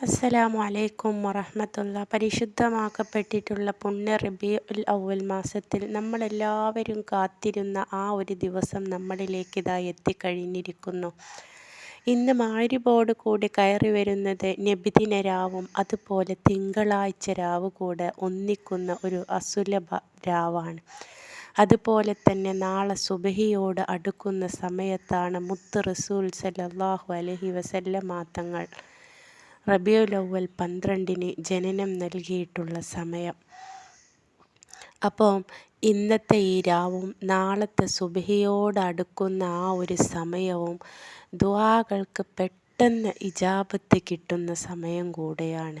അസ്സലാമു അലൈക്കും വറഹമത്തുള്ള പരിശുദ്ധമാക്കപ്പെട്ടിട്ടുള്ള പുണ്യ റബി ഉൽ അവൽ മാസത്തിൽ നമ്മളെല്ലാവരും കാത്തിരുന്ന ആ ഒരു ദിവസം നമ്മളിലേക്ക് ഇതാ എത്തിക്കഴിഞ്ഞിരിക്കുന്നു. ഇന്ന് മാരിബോട് കൂടി കയറി വരുന്നത് നബിദിനരാവും അതുപോലെ തിങ്കളാഴ്ച രാവ് കൂടെ ഒന്നിക്കുന്ന ഒരു അസുലഭ രാവാണ്. അതുപോലെ തന്നെ നാളെ സുബഹിയോട് അടുക്കുന്ന സമയത്താണ് മുത്ത് റസൂൽ സല്ലാഹു അലഹി വസല്ല തങ്ങൾ റബിയുലവൽ പന്ത്രണ്ടിന് ജനനം നൽകിയിട്ടുള്ള സമയം. അപ്പോൾ ഇന്നത്തെ ഈ രാവും നാളത്തെ സുബഹിയോടടുക്കുന്ന ആ ഒരു സമയവും ദ്വാകൾക്ക് പെട്ടെന്ന് ഇജാബത്ത് കിട്ടുന്ന സമയം കൂടെയാണ്.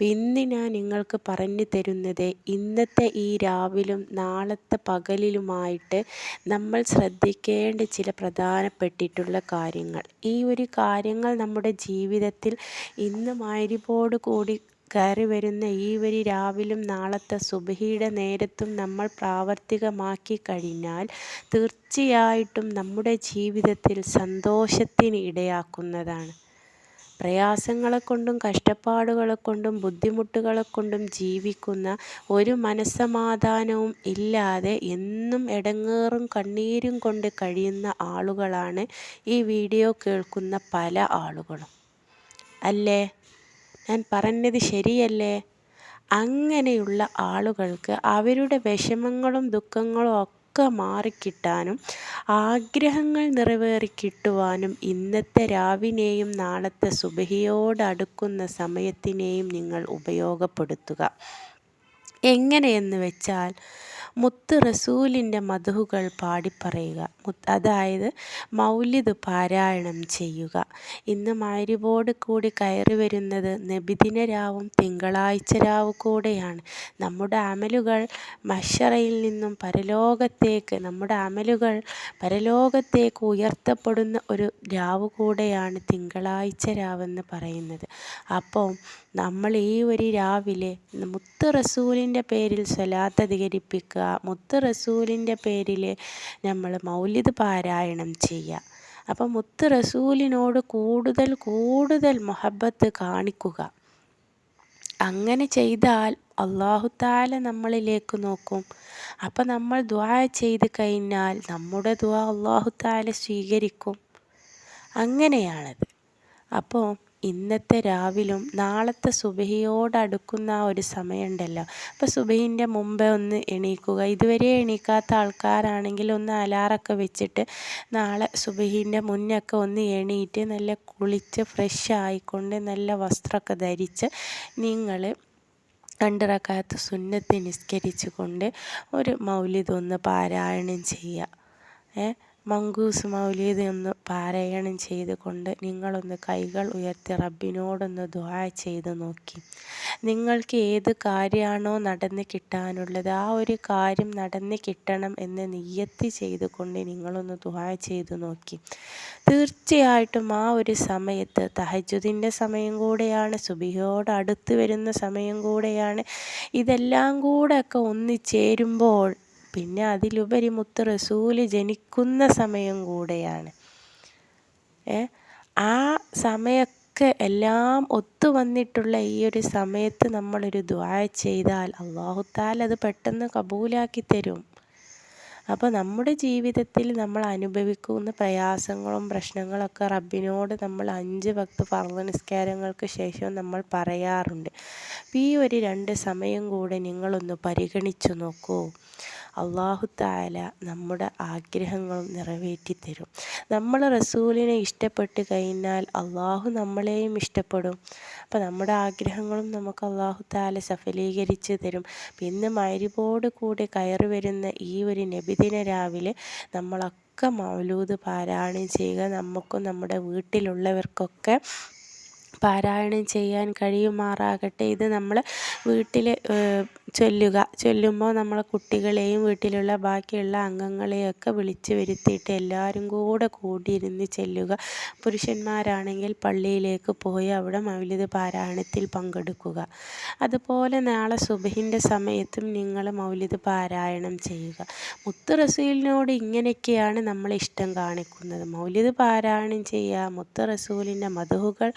ഇന്ന് ഞാൻ നിങ്ങൾക്ക് പറഞ്ഞു തരുന്നത് ഇന്നത്തെ ഈ രാവിലും നാളത്തെ പകലിലുമായിട്ട് നമ്മൾ ശ്രദ്ധിക്കേണ്ട ചില പ്രധാനപ്പെട്ടിട്ടുള്ള കാര്യങ്ങൾ. ഈ ഒരു കാര്യങ്ങൾ നമ്മുടെ ജീവിതത്തിൽ ഇന്ന് മാരിപ്പോട് കൂടി കയറി വരുന്ന ഈ വരി രാവിലും നാളത്തെ സുബഹിയുടെ നേരത്തും നമ്മൾ പ്രാവർത്തികമാക്കി കഴിഞ്ഞാൽ തീർച്ചയായിട്ടും നമ്മുടെ ജീവിതത്തിൽ സന്തോഷത്തിന് ഇടയാക്കുന്നതാണ്. പ്രയാസങ്ങളെ കൊണ്ടും കഷ്ടപ്പാടുകളെ കൊണ്ടും ബുദ്ധിമുട്ടുകളെ കൊണ്ടും ജീവിക്കുന്ന ഒരു മനസ്സമാധാനവും ഇല്ലാതെ എന്നും ഇടങ്ങേറും കണ്ണീരും കൊണ്ട് കഴിയുന്ന ആളുകളാണ് ഈ വീഡിയോ കേൾക്കുന്ന പല ആളുകളും. അല്ലേ? ഞാൻ പറഞ്ഞത് ശരിയല്ലേ? അങ്ങനെയുള്ള ആളുകൾക്ക് അവരുടെ വിഷമങ്ങളും ദുഃഖങ്ങളും ഒക്കെ മാറിക്കിട്ടാനും ആഗ്രഹങ്ങൾ നിറവേറിക്കിട്ടുവാനും ഇന്നത്തെ രാവിനെയും നാളത്തെ സുബഹിയോടടുക്കുന്ന സമയത്തിനെയും നിങ്ങൾ ഉപയോഗപ്പെടുത്തുക. എങ്ങനെയെന്ന് വെച്ചാൽ മുത്ത് റസൂലിന്റെ മധുഹുകൾ പാടിപ്പറയുക. അതായത് മൗലിദ് പാരായണം ചെയ്യുക. ഇന്ന് മാരിബോട് കൂടി കയറി വരുന്നത് നബിദിന രാവും തിങ്കളാഴ്ച രാവ് കൂടെയാണ്. നമ്മുടെ അമലുകൾ മഷറയിൽ നിന്നും പരലോകത്തേക്ക് നമ്മുടെ അമലുകൾ പരലോകത്തേക്ക് ഉയർത്തപ്പെടുന്ന ഒരു രാവ് കൂടെയാണ് തിങ്കളാഴ്ച രാവെന്ന് പറയുന്നത്. അപ്പോൾ നമ്മൾ ഈ ഒരു രാവിലെ മുത്ത് റസൂലിന്റെ പേരിൽ സ്വലാത്ത് അധികരിപ്പിക്കുക മുത്ത് റസൂലിന്റെ പേരിൽ നമ്മൾ മൗലിദ് പാരായണം ചെയ്യുക. അപ്പം മുത്ത് റസൂലിനോട് കൂടുതൽ കൂടുതൽ മൊഹബത്ത് കാണിക്കുക. അങ്ങനെ ചെയ്താൽ അള്ളാഹു താല നമ്മളിലേക്ക് നോക്കും. അപ്പം നമ്മൾ ദ്വാ ചെയ്ത് കഴിഞ്ഞാൽ നമ്മുടെ ദ്വാ അള്ളാഹു താല സ്വീകരിക്കും. അങ്ങനെയാണത്. അപ്പോൾ ഇന്നത്തെ രാവിലും നാളത്തെ സുബഹിയോടടുക്കുന്ന ആ ഒരു സമയമുണ്ടല്ലോ. അപ്പോൾ സുബഹിന്റെ മുമ്പേ ഒന്ന് എണീക്കുക. ഇതുവരെ എണീക്കാത്ത ആൾക്കാരാണെങ്കിൽ ഒന്ന് അലാറൊക്കെ വെച്ചിട്ട് നാളെ സുബഹിന്റെ മുന്നൊക്കെ ഒന്ന് എണീറ്റ് നല്ല കുളിച്ച് ഫ്രഷ് ആയിക്കൊണ്ട് നല്ല വസ്ത്രമൊക്കെ ധരിച്ച് നിങ്ങൾ രണ്ടിറക്കാത്ത സുന്നത്ത് നിസ്കരിച്ചുകൊണ്ട് ഒരു മൗലിതൊന്ന് പാരായണം ചെയ്യുക. ഏ? മങ്കൂസ് മൗലീദ് എന്ന് പാരായണം ചെയ്തുകൊണ്ട് നിങ്ങളൊന്ന് കൈകൾ ഉയർത്തി റബ്ബിനോടൊന്ന് ദുആ ചെയ്ത് നോക്കി. നിങ്ങൾക്ക് ഏത് കാര്യമാണോ നടന്ന് കിട്ടാനുള്ളത് ആ ഒരു കാര്യം നടന്ന് കിട്ടണം എന്ന് നിയ്യത്ത് ചെയ്തുകൊണ്ട് നിങ്ങളൊന്ന് ദുആ ചെയ്ത് നോക്കി. തീർച്ചയായിട്ടും ആ ഒരു സമയത്ത് തഹജുദിന്റെ സമയം കൂടെയാണ് സുബിയോട് അടുത്ത് വരുന്ന സമയം കൂടെയാണ്. ഇതെല്ലാം കൂടെ ഒക്കെ ഒന്നിച്ചേരുമ്പോൾ പിന്നെ അതിലുപരി മുത്ത് റസൂൽ ജനിക്കുന്ന സമയം കൂടെയാണ്. ആ സമയമൊക്കെ എല്ലാം ഒത്തു വന്നിട്ടുള്ള ഈ ഒരു സമയത്ത് നമ്മളൊരു ദ്വായ ചെയ്താൽ അള്ളാഹുത്താൽ അത് പെട്ടെന്ന് കബൂലാക്കി തരും. അപ്പോൾ നമ്മുടെ ജീവിതത്തിൽ നമ്മൾ അനുഭവിക്കുന്ന പ്രയാസങ്ങളും പ്രശ്നങ്ങളൊക്കെ റബ്ബിനോട് നമ്മൾ അഞ്ച് ഭക്ത് പർവ നിസ്കാരങ്ങൾക്ക് ശേഷം നമ്മൾ പറയാറുണ്ട്. ഈ ഒരു രണ്ട് സമയം കൂടെ നിങ്ങളൊന്ന് പരിഗണിച്ചു നോക്കൂ. അള്ളാഹു താല നമ്മുടെ ആഗ്രഹങ്ങളും നിറവേറ്റി തരും നമ്മൾ റസൂലിനെ ഇഷ്ടപ്പെട്ട് കഴിഞ്ഞാൽ അള്ളാഹു നമ്മളെയും ഇഷ്ടപ്പെടും. അപ്പോൾ നമ്മുടെ ആഗ്രഹങ്ങളും നമുക്ക് അള്ളാഹു താല സഫലീകരിച്ച് തരും. പിന്നെ മരിപോട് കൂടി കയറി വരുന്ന ഈ ഒരു നബിദിന രാവിലെ നമ്മളൊക്കെ മൗലൂദ് പാരായണം ചെയ്യുക. നമുക്കും നമ്മുടെ വീട്ടിലുള്ളവർക്കൊക്കെ പാരായണം ചെയ്യാൻ കഴിയുമാറാകട്ടെ. ഇത് നമ്മൾ വീട്ടിൽ ചൊല്ലുക. ചൊല്ലുമ്പോൾ നമ്മൾ കുട്ടികളെയും വീട്ടിലുള്ള ബാക്കിയുള്ള അംഗങ്ങളെയൊക്കെ വിളിച്ച് വരുത്തിയിട്ട് എല്ലാവരും കൂടെ കൂടിയിരുന്ന് ചെല്ലുക. പുരുഷന്മാരാണെങ്കിൽ പള്ളിയിലേക്ക് പോയി അവിടെ മൗലിദ് പാരായണത്തിൽ പങ്കെടുക്കുക. അതുപോലെ നാളെ സുബഹിന്റെ സമയത്തും നിങ്ങൾ മൗലിദ് പാരായണം ചെയ്യുക. മുത്ത് റസൂലിനോട് ഇങ്ങനെയൊക്കെയാണ് നമ്മൾ ഇഷ്ടം കാണിക്കുന്നത്. മൗലിദ് പാരായണം ചെയ്യുക മുത്ത് റസൂലിന്റെ മധുഹുകൾ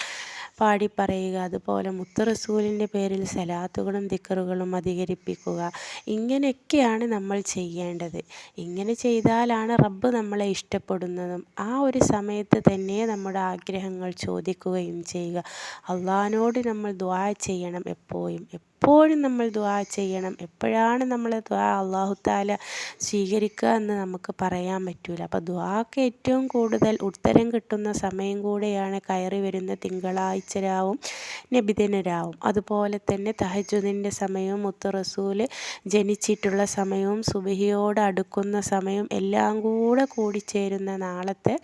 പാടി പറയുക അതുപോലെ മുത്ത് റസൂലിന്റെ പേരിൽ സലാത്തുകളും ദിക്കറുകളും അധികരിപ്പിക്കുക ഇങ്ങനെയൊക്കെയാണ് നമ്മൾ ചെയ്യേണ്ടത്. ഇങ്ങനെ ചെയ്താലാണ് റബ്ബ് നമ്മളെ ഇഷ്ടപ്പെടുന്നതും. ആ ഒരു സമയത്ത് തന്നെ നമ്മുടെ ആഗ്രഹങ്ങൾ ചോദിക്കുകയും ചെയ്യുക. അള്ളഹാനോട് നമ്മൾ ദ്വാ ചെയ്യണം എപ്പോഴും. എപ്പോഴും നമ്മൾ ദ്വാ ചെയ്യണം. എപ്പോഴാണ് നമ്മൾ ദുആ അള്ളാഹു താല സ്വീകരിക്കുക എന്ന് നമുക്ക് പറയാൻ പറ്റൂല. അപ്പോൾ ദ്വാക്ക് ഏറ്റവും കൂടുതൽ ഉത്തരം കിട്ടുന്ന സമയം കൂടെയാണ് കയറി വരുന്ന തിങ്കളാഴ്ച രാവും അതുപോലെ തന്നെ തഹജുദിന്റെ സമയവും മുത്ത് റസൂൽ ജനിച്ചിട്ടുള്ള സമയവും സുബഹിയോട് അടുക്കുന്ന സമയവും എല്ലാം കൂടെ കൂടിച്ചേരുന്ന നാളത്തെ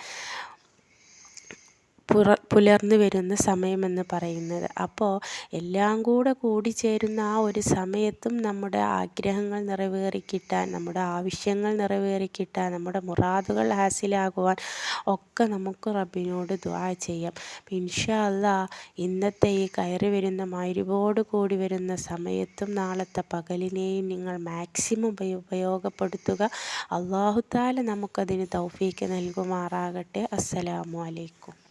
പുറ പുലർന്നു വരുന്ന സമയമെന്ന് പറയുന്നത്. അപ്പോൾ എല്ലാം കൂടെ കൂടിച്ചേരുന്ന ആ ഒരു സമയത്തും നമ്മുടെ ആഗ്രഹങ്ങൾ നിറവേറിക്കിട്ടാൻ നമ്മുടെ ആവശ്യങ്ങൾ നിറവേറിക്കിട്ടാൻ നമ്മുടെ മുറാദുകൾ ഹാസിലാകുവാൻ ഒക്കെ നമുക്ക് റബ്ബിനോട് ദ്വാ ചെയ്യാം. ഇൻഷാ ഇന്നത്തെ ഈ കയറി വരുന്ന മരുവോട് കൂടി വരുന്ന സമയത്തും നാളത്തെ പകലിനെയും നിങ്ങൾ മാക്സിമം ഉപയോഗപ്പെടുത്തുക. അള്ളാഹുത്താല നമുക്കതിന് തൗഫീക്ക് നൽകുമാറാകട്ടെ. അസ്സലാമു അലൈക്കും.